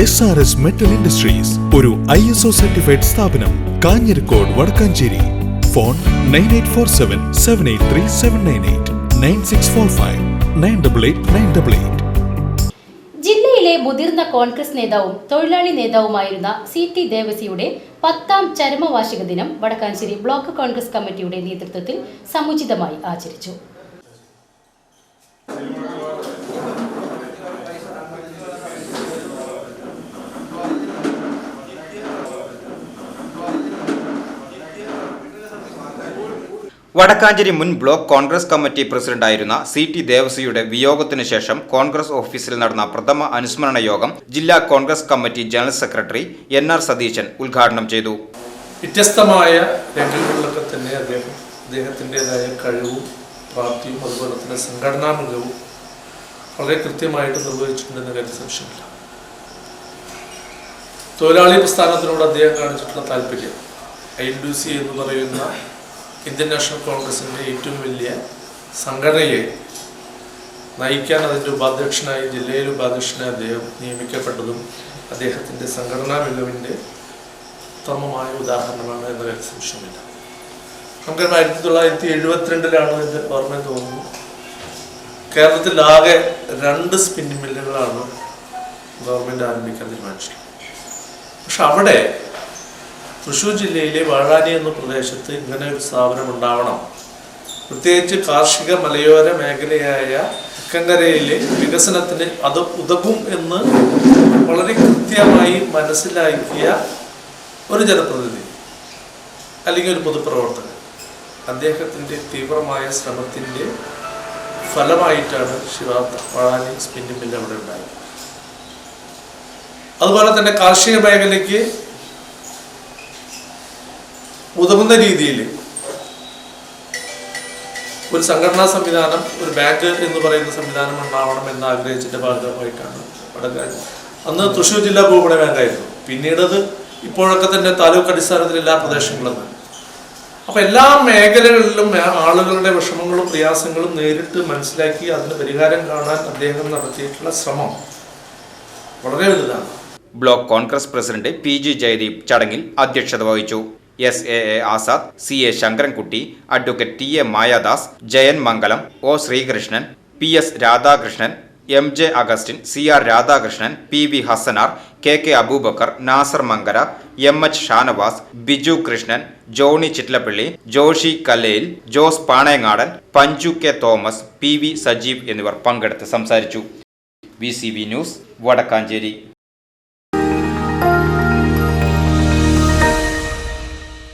S R S metal industries ഒരു I S O certified സ്ഥാപനം Kanjirakode Vadakkanchery. Phone nine eight four seven seven eight three seven nine eight nine six four five nine double eight nine double eight ജില്ലയിലെ മുതിർന്ന കോൺഗ്രസ് നേതാവും തൊഴിലാളി നേതാവുമായിരുന്ന C T ദേവസിയുടെ പത്താം ചരമവാർഷിക ദിനം Vadakkanchery block Congress കമ്മിറ്റിയുടെ നേതൃത്വത്തിൽ സമുചിതമായി ആചരിച്ചു. വടക്കാഞ്ചേരി മുൻ ബ്ലോക്ക് കോൺഗ്രസ് കമ്മിറ്റി പ്രസിഡന്റായിരുന്ന സി ടി ദേവസിയുടെ വിയോഗത്തിനു ശേഷം കോൺഗ്രസ് ഓഫീസിൽ നടന്ന പ്രഥമ അനുസ്മരണ യോഗം ജില്ലാ Congress committee general secretary N R Satheesan ഉദ്ഘാടനം ചെയ്തു. വ്യത്യസ്തമായ രംഗങ്ങളിലൊക്കെ തന്നെ അദ്ദേഹം അദ്ദേഹത്തിന്റെതായ കഴിവും പ്രാപ്തിയും അതുപോലെ തന്നെ സംഘടനാ മികവും വളരെ കൃത്യമായിട്ട് നിർവഹിച്ചിട്ടുണ്ടെന്ന കാര്യം സംശയമില്ല. തൊഴിലാളി പ്രസ്ഥാനത്തിനോട് അദ്ദേഹം കാണിച്ചിട്ടുള്ള താല്പര്യം. ഐ ഡി സി എന്ന് പറയുന്ന ഇന്ത്യൻ നാഷണൽ കോൺഗ്രസിന്റെ ഏറ്റവും വലിയ സംഘടനയെ നയിക്കാൻ അതിന്റെ ഉപാധ്യക്ഷനായി ജില്ലയിലെ ഉപാധ്യക്ഷനായി അദ്ദേഹം നിയമിക്കപ്പെട്ടതും അദ്ദേഹത്തിന്റെ സംഘടനാ മികവിന്റെ ഉത്തമമായ ഉദാഹരണമാണ് എന്ന സംശയമില്ല നമുക്കറിയാം ആയിരത്തി തൊള്ളായിരത്തി എഴുപത്തിരണ്ടിലാണ് ഇത് ഓർമ്മ തോന്നുന്നു. കേരളത്തിൽ ആകെ രണ്ട് സ്പിന്നിങ് മില്ലുകളാണ് ഗവൺമെന്റ് ആരംഭിക്കാൻ തീരുമാനിച്ചത്. പക്ഷെ അവിടെ തൃശ്ശൂർ ജില്ലയിലെ വാഴാനി എന്ന പ്രദേശത്ത് ഇങ്ങനെ ഒരു സ്ഥാപനം ഉണ്ടാവണം. പ്രത്യേകിച്ച് കാർഷിക മലയോര മേഖലയായ തെക്കങ്കരയിലെ വികസനത്തിന് അത് ഉതകും എന്ന് വളരെ കൃത്യമായി മനസ്സിലാക്കിയ ഒരു ജനപ്രതിനിധി അല്ലെങ്കിൽ ഒരു പൊതുപ്രവർത്തകൻ. അദ്ദേഹത്തിന്റെ തീവ്രമായ ശ്രമത്തിന്റെ ഫലമായിട്ടാണ് ശിവാത്ത വാഴാനി സ്പിന്നിംഗ് അവിടെ ഉണ്ടായത്. അതുപോലെ തന്നെ കാർഷിക മേഖലയ്ക്ക് ഉതകുന്ന രീതിയിൽ ഒരു സംഘടനാ സംവിധാനം ഒരു ബാങ്ക് എന്ന് പറയുന്ന സംവിധാനം ഉണ്ടാവണം എന്ന് ആഗ്രഹിച്ചിട്ട് ഭാഗമായിട്ടാണ് വടക്കാൻ അന്ന് തൃശ്ശൂർ ജില്ലാ ഭൂപണ ബാങ്കായിരുന്നു. പിന്നീട് അത് ഇപ്പോഴൊക്കെ തന്നെ താലൂക്ക് അടിസ്ഥാനത്തിൽ എല്ലാ പ്രദേശങ്ങളും. അപ്പൊ എല്ലാ മേഖലകളിലും ആളുകളുടെ വിഷമങ്ങളും പ്രയാസങ്ങളും നേരിട്ട് മനസ്സിലാക്കി അതിന് പരിഹാരം കാണാൻ അദ്ദേഹം നടത്തിയിട്ടുള്ള ശ്രമം വളരെ വലുതാണ്. Block Congress president P G Jayadeep ചടങ്ങിൽ അധ്യക്ഷത വഹിച്ചു. S A A Azad C A Sankarankutty advocate T A Mayadas Jayan Mangalam O Sreekrishnan P S Radhakrishnan M J Augustine C R Radhakrishnan P V Hassanar K K Aboobacker Nasar Mankara M H Shanavas Biju Krishnan Johny Chittilappally Joshy Kalel Jose Panayangadan Panchu K Thomas P V Sajeev എന്നിവർ പങ്കെടുത്ത് സംസാരിച്ചു. V news Vadakkanchery.